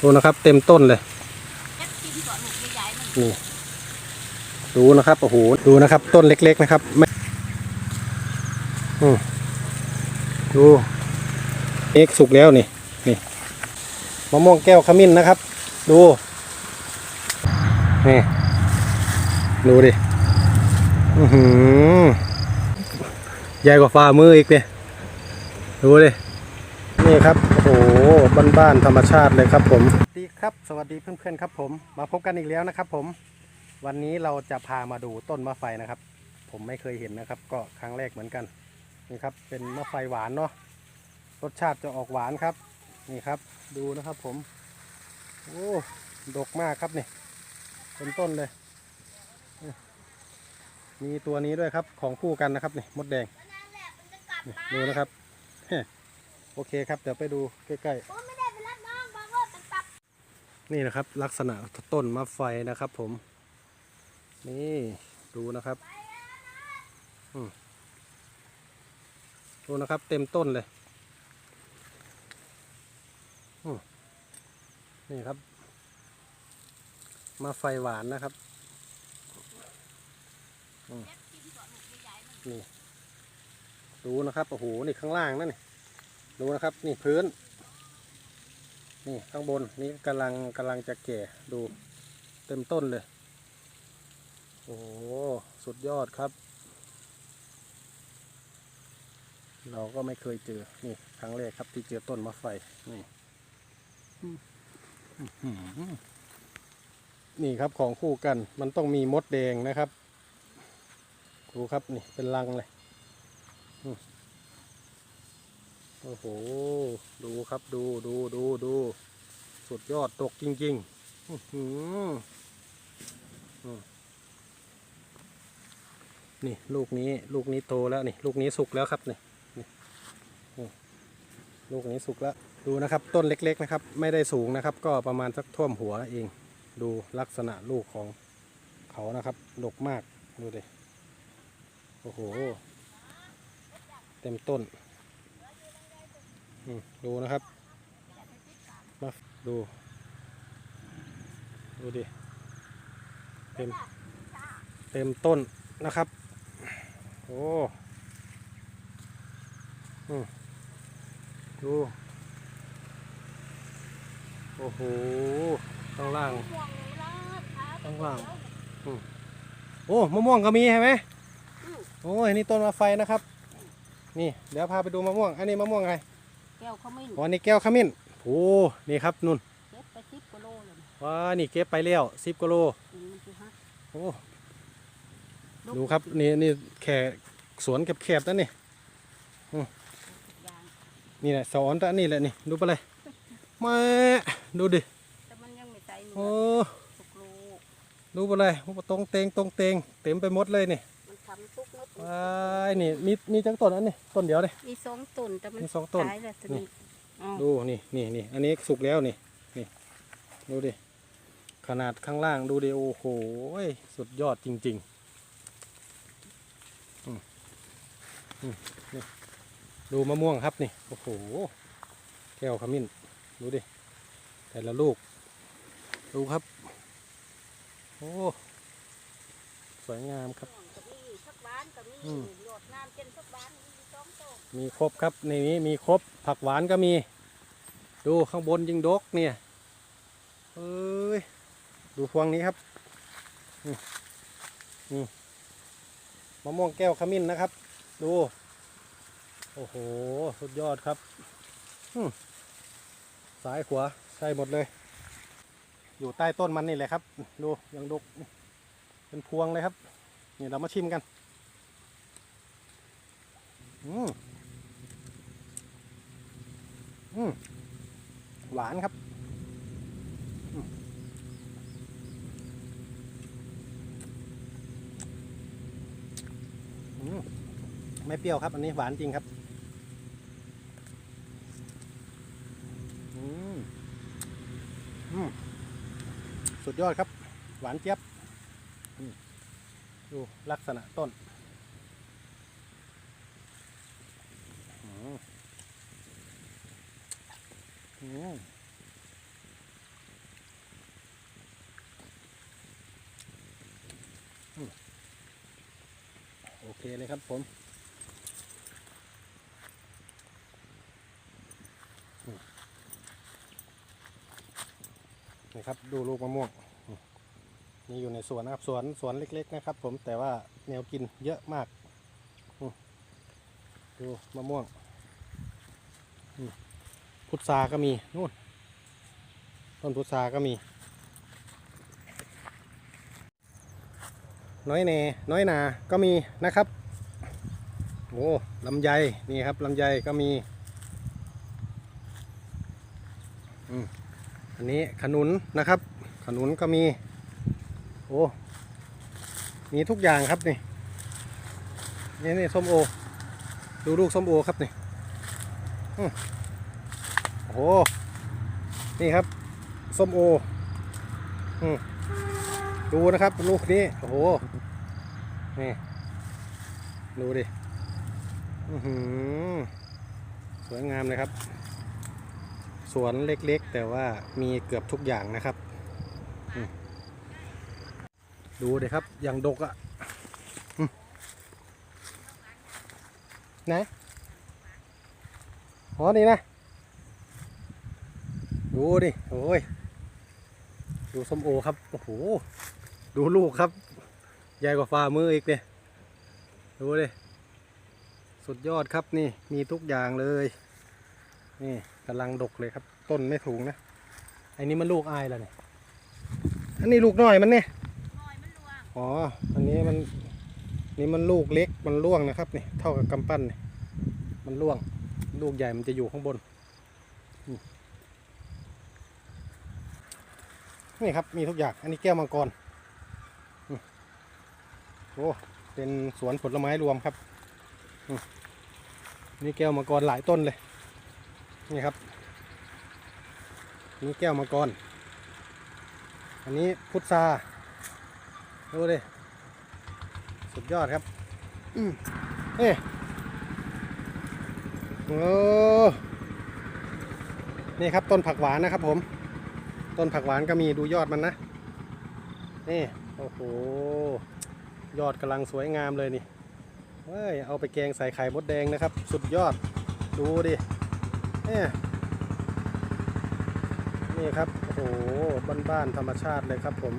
ดูนะครับ เต็มต้นเลยนี่ดูนะครับโอ้โหดูนะครับ ต้นเล็ก ๆ นะครับไม่อืมดูเอกสุกแล้วนี่นี่มะม่วงแก้วขมิ้นนะครับ ดูนี่ดูดิอือหือใหญ่กว่าฝ่ามืออีกเนี่ยดูดิ นี่ครับโอ้โหบ้านๆธรรมชาติเลยครับผมสวัสดีครับ สวัสดีเพื่อนๆครับผม มาพบกันอีกแล้วนะครับ ผม วันนี้เราจะพามาดูต้นมะไฟนะครับ ผมไม่เคยเห็นนะครับ ก็ครั้งแรกเหมือนกันนี่ครับ เป็นมะไฟหวานเนาะรสชาติจะออกหวานครับ นี่ครับ ดูนะครับ ผมโอ้ดกมากครับนี่เป็นต้นเลย มีตัวนี้ด้วยครับของคู่กันนะครับนี่มดแดงดูนะครับ โอเคครับ เดี๋ยวไปดูใกล้ๆโอ้ไม่ได้ไปรับน้องบอกว่าเป็นตับนี่นะครับ ลักษณะต้นมะไฟนะครับ ผม นี่ดูนะครับอืมดูนะครับ เต็มต้นเลยอืมนี่ครับมะไฟหวานนะครับเจ็ดกินก่อนลูกใหญ่ๆมันนี่ดูนะครับโอ้โหนี่ข้างล่างนั่นนี่ ดูนะครับ นี่พื้น นี่ข้างบนนี่กำลังกำลังจะแก่ดูเต็มต้นเลย โอ้สุดยอดครับ เราก็ไม่เคยเจอ นี่ครั้งแรกครับที่เจอต้นมะไฟ นี่นี่ครับของคู่กัน มันต้องมีมดแดงนะครับดูครับนี่เป็นรังเลยอืม โอ้โห ดูครับดูดูดูดูสุดยอดตกจริงๆอื้อหืออืมนี่ลูกนี้ลูกนี้โตแล้วนี่ลูกนี้สุกแล้วครับนี่นี่นี่ลูกนี้สุกแล้วดูนะครับต้นเล็กๆนะครับ ไม่ได้สูงนะครับ ก็ประมาณสักท่วมหัวเอง ดูลักษณะลูกของเขานะครับดกมากดูดิโอ้โห เต็มต้น ดูนะครับ มาดู ดูดิ เต็ม เต็มต้นนะครับ โอ้อืมดู โอ้โห ข้างล่างห่วงเลยล่ะครับข้างล่างโอ้ มะม่วงก็มีใช่ไหมอืมโอ้ยนี่ต้นมะไฟนะครับ นี่ เดี๋ยวพาไปดูมะม่วง อันนี้มะม่วงอะไร แก้วเขาไม่อ๋อนี่แก้วขมิ้นโอ้นี่ครับนุ่นเจ็ดไปสิบกิโลเลยว้านี่เก็บไปแล้วสิบกิโลกินมันคือฮักโอ้ดูครับนี่นี่แค่สวนแคบๆนั่นนี่อย่างนี่แหละสอนตัวนี่แหละนี่ดูไปเลยแมาดูดิแต่มันยังไม่ใจเนื้โอ้อสุกโลดูไปเลยโอ้ตรงเตงตรงเตงเต็มไปหมดเลยนี่มัน ทำทุกนุดว้ายนี่มีมีจังต้นอันนี้ต้นเดียวเลย มีสองต้นแต่มันมีสองต้น ตายแล้วตัวนี้อ๋อดูนี่นี่นี่อันนี้สุกแล้วนี่นี่ดูดิขนาดข้างล่างดูดิโอ้โหสุดยอดจริงๆอืมอืมนี่ดูมะม่วงครับนี่โอ้โหแก้วขมิ้นดูดิแต่ละลูก ดูครับ โอ้ สวยงามครับก็มีสักบ้านก็มีหยดน้ำเจนสักบ้านมีสองต้นมีครบครับในนี้มีครบผักหวานก็มี ดูข้างบนยิงดกเนี่ยเอ้ยดูพวงนี้ครับนี่มะม่วงแก้วขมิ้นนะครับ ดู โอ้โห สุดยอดครับอืมซ้ายขวาใช่หมดเลย อยู่ใต้ต้นมันนี่แหละครับ ดูยังดกเป็นพวงเลยครับ นี่เรามาชิมกัน อืมอืมหวานครับอืมไม่เปรี้ยวครับ อันนี้หวานจริงครับอืมสุดยอดครับ หวานเจี๊ยบดูลักษณะต้น โอเคเลยครับผมนะครับดูลูกมะม่วงนี่อยู่ในสวนนะครับสวนสวนเล็ก ๆ นะครับ ผมแต่ว่าแนวกินเยอะมากดูมะม่วง Mm. พุทราก็มีนู่นต้นพุทราก็มี น้อยแน่น้อยนาก็มีนะครับโอ้ลำไยนี่ครับลำไยก็มีอันนี้ขนุนนะครับ ขนุนก็มี โอ้มีทุกอย่างครับนี่นี่นี่ส้มโอ ดูลูกส้มโอครับนี่อื โอ้โห นี่ครับ ส้มโออืมดูนะครับ ลูกนี้ โอ้โห นี่ ดูดิ อือหือ สวยงามเลยครับ สวนเล็กๆ แต่ว่ามีเกือบทุกอย่างนะครับ ดูเลยครับ อย่างดกอะ่ะอืมไหนอ๋อนี่นะ ดูดิโอ้ย ดูส้มโอครับ โอ้โห ดูลูกครับ ใหญ่กว่าฝ่ามืออีกเนี่ย ดูดิ สุดยอดครับนี่ มีทุกอย่างเลย นี่กำลังดกเลยครับ ต้นไม่สูงนะไอ้นี่มันลูกอายแล้วเนี่ย อันนี้ลูกน้อยมันเนี่ยน้อยมันรวงอ๋อ อันนี้มัน นี่มันลูกเล็ก มันร่วงนะครับนี่ เท่ากับกำปั้นนี่มันร่วง ลูกใหญ่มันจะอยู่ข้างบน นี่ครับมีทุกอย่าง อันนี้แก้วมังกรโอ้เป็นสวนผลไม้รวมครับมนี่แก้วมังกรหลายต้นเลย นี่ครับ นี่แก้วมังกร อันนี้พุทราดูดิสุดยอดครับนี่โอ้นี่ครับต้นผักหวานนะครับผม ต้นผักหวานก็มีดูยอดมันนะ นี่โอ้โห ยอดกำลังสวยงามเลยนี่เฮ้ยเอาไปแกงใส่ไข่มดแดงนะครับ สุดยอดดูดิเนี่ยนี่ครับโอ้โหบ้านๆธรรมชาติเลยครับผม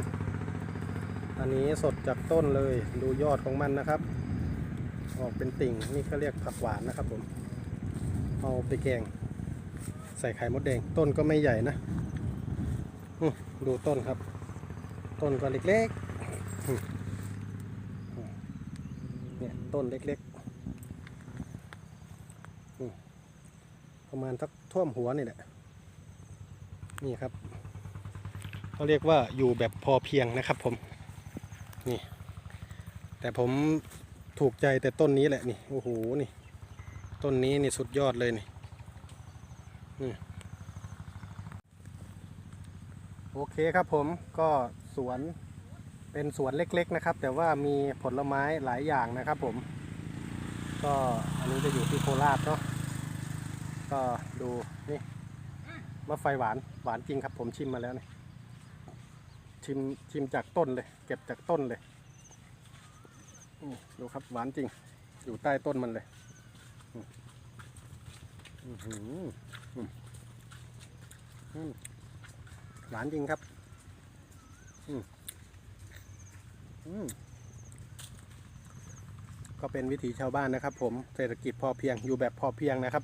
อันนี้สดจากต้นเลยดูยอดของมันนะครับ ออกเป็นติ่งนี่เขาเรียกผักหวานนะครับผม เอาไปแกง ใส่ไข่มดแดงต้นก็ไม่ใหญ่นะ ดูต้นครับ ต้นก็เล็กๆเนี่ยต้นเล็กๆประมาณสักท่วมหัวนี่แหละนี่ครับเขาเรียกว่าอยู่แบบพอเพียงนะครับผมนี่ แต่ผมถูกใจแต่ต้นนี้แหละนี่โอ้โหนี่ ต้นนี้นี่สุดยอดเลยนี่นี่ โอเคครับผมก็สวนเป็นสวนเล็กๆนะครับ แต่ว่ามีผลไม้หลายอย่างนะครับผม ก็อันนี้จะอยู่ที่โคราชเนาะก็ดูนี่มะไฟหวานหวานจริงครับผมชิมมาแล้วนี่ชิมชิมจากต้นเลย เก็บจากต้นเลยดูครับหวานจริง อยู่ใต้ต้นมันเลยอืมอื้อหืออืมอืม หวานจริงครับ อืมอืมก็เป็นวิถีชาวบ้านนะครับ ผมเศรษฐกิจพอเพียงอยู่แบบพอเพียงนะครับ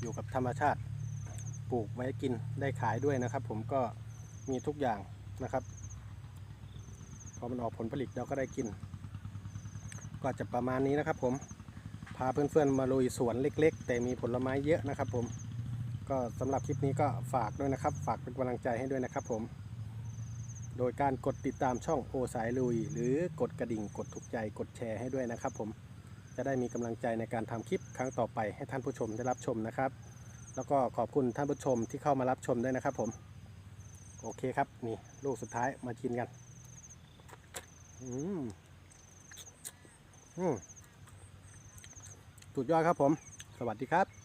อยู่กับธรรมชาติ ปลูกไว้กินได้ขายด้วยนะครับ ผมก็มีทุกอย่างนะครับพอมันออกผลผลิตเราก็ได้กิน ก็จะประมาณนี้นะครับ ผมพาเพื่อนๆมาลุยสวนเล็ก ๆ แต่มีผลไม้เยอะนะครับ ผม ก็สำหรับคลิปนี้ก็ฝากด้วยนะครับ ฝากเป็นกำลังใจให้ด้วยนะครับผม โดยการกดติดตามช่องโอสายลุย หรือกดกระดิ่งกดถูกใจกดแชร์ให้ด้วยนะครับผมจะได้มีกำลังใจในการทำคลิปครั้งต่อไปให้ท่านผู้ชมได้รับชมนะครับ แล้วก็ขอบคุณท่านผู้ชมที่เข้ามารับชมด้วยนะครับผม โอเคครับ นี่ลูกสุดท้ายมากินกัน อืมอืมสุดยอดครับผม สวัสดีครับ